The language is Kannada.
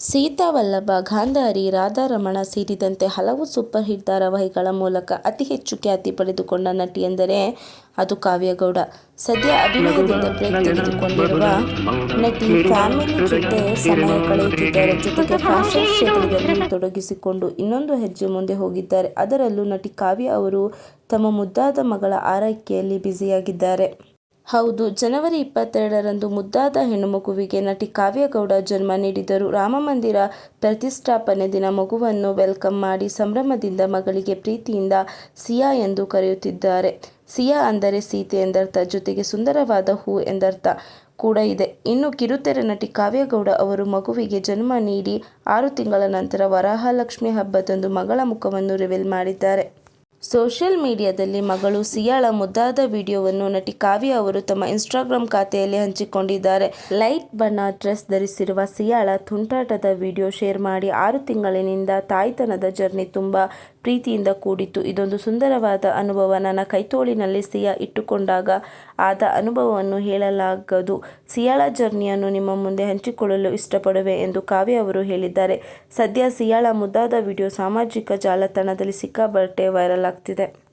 ಸೀತಾ ವಲ್ಲಭ ಗಾಂಧಾರಿ ರಾಧಾರಮಣ ಸೇರಿದಂತೆ ಹಲವು ಸೂಪರ್ ಹಿಟ್ ಧಾರಾವಾಹಿಗಳ ಮೂಲಕ ಅತಿ ಹೆಚ್ಚು ಖ್ಯಾತಿ ಪಡೆದುಕೊಂಡ ನಟಿ ಎಂದರೆ ಅದು ಕಾವ್ಯಗೌಡ. ಸದ್ಯ ಅಭಿನಯದಿಂದ ಬ್ರೇಕ್ ತೆಗೆದುಕೊಂಡಿರುವ ನಟಿ ಫ್ಯಾಮಿಲಿ ಜೊತೆ ಸಮಯ ಕಳೆಯುತ್ತಿದ್ದಾರೆ. ಜೊತೆಗೆ ಫ್ಯಾಷನ್ ಕ್ಷೇತ್ರದಲ್ಲಿ ತೊಡಗಿಸಿಕೊಂಡು ಇನ್ನೊಂದು ಹೆಜ್ಜೆ ಮುಂದೆ ಹೋಗಿದ್ದಾರೆ. ಅದರಲ್ಲೂ ನಟಿ ಕಾವ್ಯ ಅವರು ತಮ್ಮ ಮುದ್ದಾದ ಮಗಳ ಆರೈಕೆಯಲ್ಲಿ ಬ್ಯುಸಿಯಾಗಿದ್ದಾರೆ. ಹೌದು, ಜನವರಿ ಇಪ್ಪತ್ತೆರಡರಂದು ಮುದ್ದಾದ ಹೆಣ್ಣುಮಗುವಿಗೆ ನಟಿ ಕಾವ್ಯಗೌಡ ಜನ್ಮ ನೀಡಿದರು. ರಾಮಮಂದಿರ ಪ್ರತಿಷ್ಠಾಪನೆ ದಿನ ಮಗುವನ್ನು ವೆಲ್ಕಮ್ ಮಾಡಿ ಸಂಭ್ರಮದಿಂದ ಮಗಳಿಗೆ ಪ್ರೀತಿಯಿಂದ ಸಿಯಾ ಎಂದು ಕರೆಯುತ್ತಿದ್ದಾರೆ. ಸಿಯಾ ಅಂದರೆ ಸೀತೆ ಎಂದರ್ಥ, ಜೊತೆಗೆ ಸುಂದರವಾದ ಹೂ ಎಂದರ್ಥ ಕೂಡ ಇದೆ. ಇನ್ನು ಕಿರುತೆರೆ ನಟಿ ಕಾವ್ಯಗೌಡ ಅವರು ಮಗುವಿಗೆ ಜನ್ಮ ನೀಡಿ ಆರು ತಿಂಗಳ ನಂತರ ವರಾಹಲಕ್ಷ್ಮಿ ಹಬ್ಬದಂದು ಮಗಳ ಮುಖವನ್ನು ರಿವೀಲ್ ಮಾಡಿದ್ದಾರೆ. ಸೋಷಿಯಲ್ ಮೀಡಿಯಾದಲ್ಲಿ ಮಗಳು ಸಿಯಾಳ ಮುದ್ದಾದ ವಿಡಿಯೋವನ್ನು ನಟಿ ಕಾವ್ಯ ಅವರು ತಮ್ಮ ಇನ್ಸ್ಟಾಗ್ರಾಮ್ ಖಾತೆಯಲ್ಲಿ ಹಂಚಿಕೊಂಡಿದ್ದಾರೆ. ಲೈಟ್ ಬಣ್ಣ ಡ್ರೆಸ್ ಧರಿಸಿರುವ ಸಿಯಾಳ ತುಂಟಾಟದ ವಿಡಿಯೋ ಶೇರ್ ಮಾಡಿ ಆರು ತಿಂಗಳಿನಿಂದ ತಾಯ್ತನದ ಜರ್ನಿ ತುಂಬಾ ಪ್ರೀತಿಯಿಂದ ಕೂಡಿತ್ತು. ಇದೊಂದು ಸುಂದರವಾದ ಅನುಭವ. ನನ್ನ ಕೈತೋಳಿನಲ್ಲಿ ಸಿಯಾ ಇಟ್ಟುಕೊಂಡಾಗ ಆದ ಅನುಭವವನ್ನು ಹೇಳಲಾಗದು. ಸಿಯಾಳ ಜರ್ನಿಯನ್ನು ನಿಮ್ಮ ಮುಂದೆ ಹಂಚಿಕೊಳ್ಳಲು ಇಷ್ಟಪಡುವೆ ಎಂದು ಕಾವ್ಯ ಅವರು ಹೇಳಿದ್ದಾರೆ. ಸದ್ಯ ಸಿಯಾಳ ಮುದ್ದಾದ ವಿಡಿಯೋ ಸಾಮಾಜಿಕ ಜಾಲತಾಣದಲ್ಲಿ ಸಿಕ್ಕಾಬಟ್ಟೆ ವೈರಲ್ ಆಗ್ತಿದೆ.